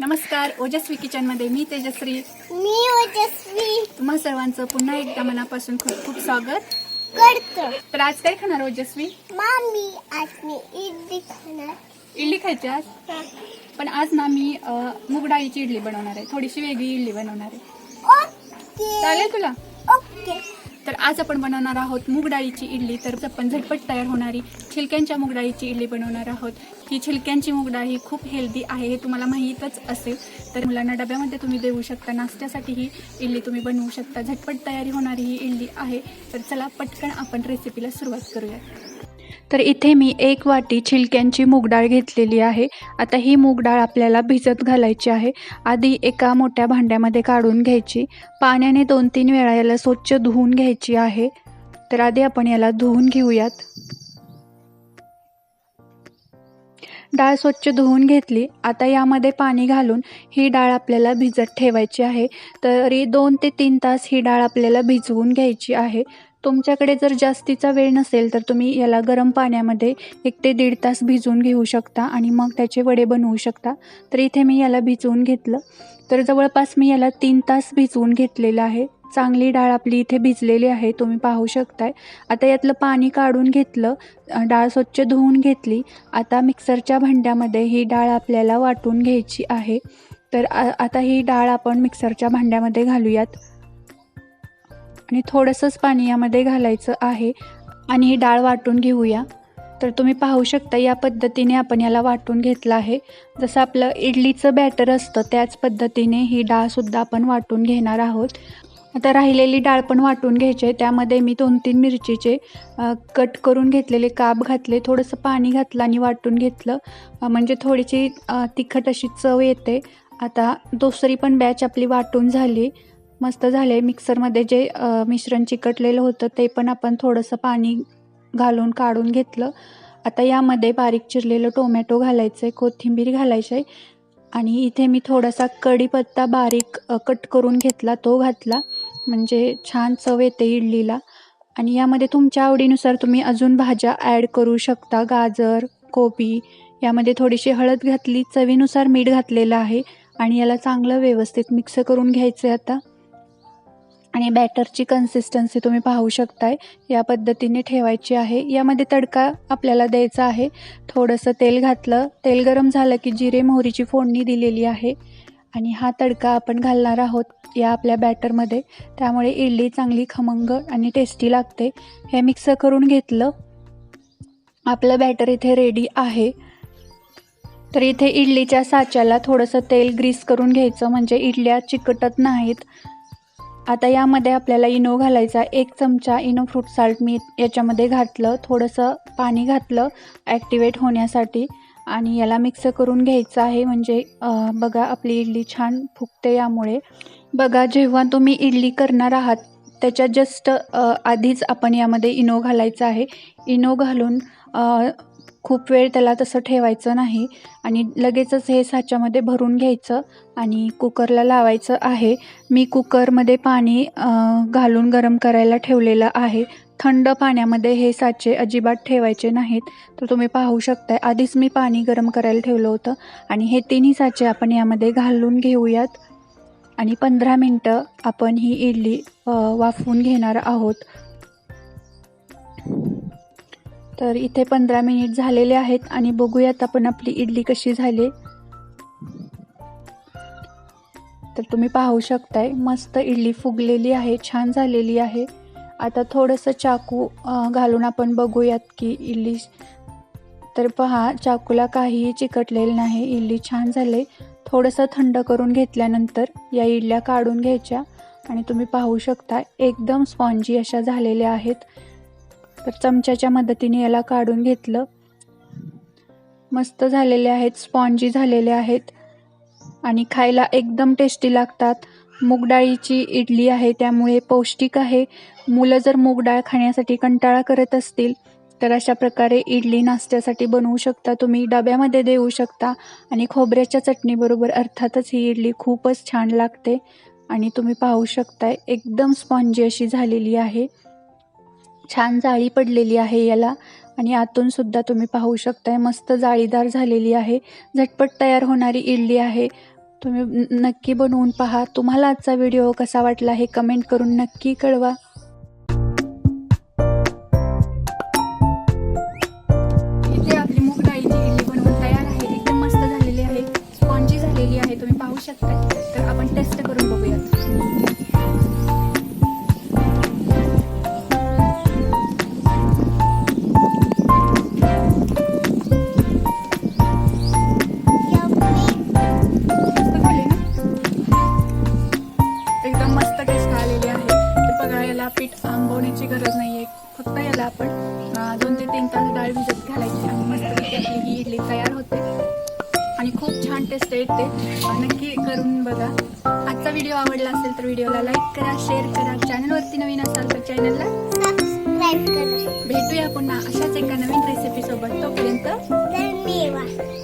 नमस्कार ओजस्वी किचनमध्ये मी तेजश्री. मी ओजस्वी. तुम्हा सर्वांचं पुन्हा एकदा मनापासून खूप खूप स्वागत. करतो. तर आज काय खाणार ओजस्वी? मामी आज मी इडली खाणार. इडली खायची आज. पण आज ना मी अं, मूग डाळीची इडली बनवणार आहे. थोडीशी वेगळी इडली बनवणार आहे. ओके. चालेल तुला? ओके. तर आज आपण बनवणार आहोत मूग डाळीची इडली. तर आपण झटपट तयार होणारी छिलक्यांच्या मूग डाळीची इडली बनवणार आहोत. ही छिलक्यांची मूग डाळ ही खूप हेल्दी आहे हे तुम्हाला माहीतच असेल. तर मुलांना डब्यामध्ये तुम्ही देऊ शकता नाश्त्यासाठी ही इडली तुम्ही बनवू शकता. झटपट तयारी होणारी ही इडली आहे. तर चला पटकन आपण रेसिपीला सुरुवात करूया तर इथे मी एक वाटी छिलक्यांची मूगडाळ घेतलेली आहे. आता ही मूगडाळ आपल्याला भिजत घालायची आहे. आधी एका मोठ्या भांड्यामध्ये काढून घ्यायची. पाण्याने दोन तीन वेळा याला स्वच्छ धुवून घ्यायची आहे. तर आधी आपण याला धुवून घेऊयात. डाळ स्वच्छ धुवून घेतली. आता यामध्ये पाणी घालून ही डाळ आपल्याला भिजत ठेवायची आहे. तरी दोन ते तीन तास ही डाळ आपल्याला भिजवून घ्यायची आहे. तुमच्याकडे जर जास्तीचा वेळ नसेल तर तुम्ही याला गरम पाण्यामध्ये एक ते दीड तास भिजवून घेऊ शकता आणि मग त्याचे वडे बनवू शकता. तर इथे मी याला भिजवून घेतलं. तर जवळपास मी याला तीन तास भिजवून घेतलेलं आहे. चांगली डाळ आपली इथे भिजलेली आहे तुम्ही पाहू शकताय. आता यातलं पाणी काढून घेतलं डाळ स्वच्छ धुवून घेतली. आता मिक्सरच्या भांड्यामध्ये ही डाळ आपल्याला वाटून घ्यायची आहे. तर आ- आता ही डाळ आपण मिक्सरच्या भांड्यामध्ये घालूयात. आणि थोडंसंच पाणी यामध्ये घालायचं आहे आणि ही डाळ वाटून घेऊया. तर तुम्ही पाहू शकता या पद्धतीने आपण याला वाटून घेतलं आहे. जसं आपलं इडलीचं बॅटर असतं त्याच पद्धतीने ही डाळसुद्धा आपण वाटून घेणार आहोत. आता राहिलेली डाळ पण वाटून घ्यायची आहे. त्यामध्ये मी दोन तीन मिरचीचे कट करून घेतलेले काप घातले थोडंसं पाणी घातलं आणि वाटून घेतलं. म्हणजे थोडीशी तिखट अशी चव येते. आता दुसरी पण बॅच आपली वाटून झाली. मस्त झाले. मिक्सरमध्ये जे मिश्रण चिकटलेलं होतं ते पण आपण थोडंसं पाणी घालून काढून घेतलं. आता यामध्ये बारीक चिरलेलं टोमॅटो घालायचं आहे कोथिंबीर घालायचं आहे आणि इथे मी थोडासा कढीपत्ता बारीक कट करून घेतला तो घातला. म्हणजे छान चव येते इडलीला. आणि यामध्ये तुमच्या आवडीनुसार तुम्ही अजून भाज्या ॲड करू शकता. गाजर कोबी यामध्ये थोडीशी हळद घातली. चवीनुसार मीठ घातलेलं आहे आणि याला चांगलं व्यवस्थित मिक्स करून घ्यायचं आहे आता. आणि बॅटरची कन्सिस्टन्सी तुम्ही पाहू शकताय. या पद्धतीने ठेवायची आहे. यामध्ये तडका आपल्याला द्यायचा आहे. थोडंसं तेल घातलं. तेल गरम झालं की जिरे मोहरीची फोडणी दिलेली आहे. आणि हा तडका आपण घालणार आहोत या आपल्या बॅटरमध्ये त्यामुळे इडली चांगली खमंग आणि टेस्टी लागते. हे मिक्स करून घेतलं. आपलं बॅटर इथे रेडी आहे. तर इथे इडलीच्या साच्याला थोडंसं तेल ग्रीस करून घ्यायचं. म्हणजे इडल्या चिकटत नाहीत. आता यामध्ये आपल्याला इनो घालायचा. एक चमचा इनो फ्रूट साल्ट मी याच्यामध्ये घातलं. थोडंसं पाणी घातलं ॲक्टिवेट होण्यासाठी. आणि याला मिक्स करून घ्यायचं आहे. म्हणजे बघा आपली इडली छान फुगते यामुळे. बघा जेव्हा तुम्ही इडली करणार आहात त्याच्या जस्ट आधीच आपण यामध्ये इनो घालायचं आहे. इनो घालून खूप वेळ त्याला तसं ठेवायचं नाही आणि लगेचच हे साच्यामध्ये भरून घ्यायचं आणि कुकरला लावायचं आहे. मी कुकरमध्ये पाणी घालून गरम करायला ठेवलेलं आहे. थंड पाण्यामध्ये हे साचे अजिबात ठेवायचे नाहीत. तर तुम्ही पाहू शकताय आधीच मी पाणी गरम करायला ठेवलं होतं आणि हे तिन्ही साचे आपण यामध्ये घालून घेऊयात. आणि पंधरा मिनटं आपण ही इडली वाफवून घेणार आहोत. तर इथे पंधरा मिनिट झालेले आहेत आणि बघूयात आपण आपली इडली कशी झाली. तर तुम्ही पाहू शकताय मस्त इडली फुगलेली आहे छान झालेली आहे. आता थोडंसं चाकू घालून आपण बघूयात की इडली तर पहा चाकूला काहीही चिकटलेलं नाही इडली छान झाले. थोडंसं थंड करून घेतल्यानंतर या इडल्या काढून घ्यायच्या आणि तुम्ही पाहू शकता एकदम स्पॉन्जी अशा झालेल्या आहेत. तर चमच्याच्या मदतीने याला काढून घेतलं. मस्त झालेले आहेत स्पॉन्जी झालेले आहेत. आणि खायला एकदम टेस्टी लागतात. मूगडाळीची इडली आहे त्यामुळे पौष्टिक आहे. मुलं जर मूगडाळ खाण्यासाठी कंटाळा करत असतील तर अशा प्रकारे इडली नाश्त्यासाठी बनवू शकता. तुम्ही डब्यामध्ये देऊ शकता. आणि खोबऱ्याच्या चटणीबरोबर अर्थातच ही इडली खूपच छान लागते. आणि तुम्ही पाहू शकताय एकदम स्पॉन्जी अशी झालेली आहे. छान जाळी पडलेली आहे याला. आणि आतून सुद्धा तुम्ही पाहू शकताय मस्त जाळीदार झालेली आहे. झटपट तयार होणारी इडली आहे. तुम्ही नक्की बनवून पहा. तुम्हाला आजचा व्हिडिओ कसा वाटला हे कमेंट करून नक्की कळवा. इथे आपली मूग डाळीची इडली बनवून तयार आहे. एकदम मस्त झालेली आहे. स्पॉन्जी झालेली आहे. तुम्ही पाहू शकता तर आपण टेस्ट याला पीठ आंबवण्याची गरज नाही आहे फक्त याला आपण दोन ते तीन तास डाळ भिजत घालायची आणि आपली ही इडली तयार होते. आणि खूप छान टेस्ट येते नक्की करून बघा. आजचा व्हिडिओ आवडला असेल तर व्हिडिओला लाईक करा शेअर करा. चॅनलवरती नवीन असाल तर चॅनलला भेटूया पुन्हा अशाच एका नवीन रेसिपी सोबत. तोपर्यंत धन्यवाद.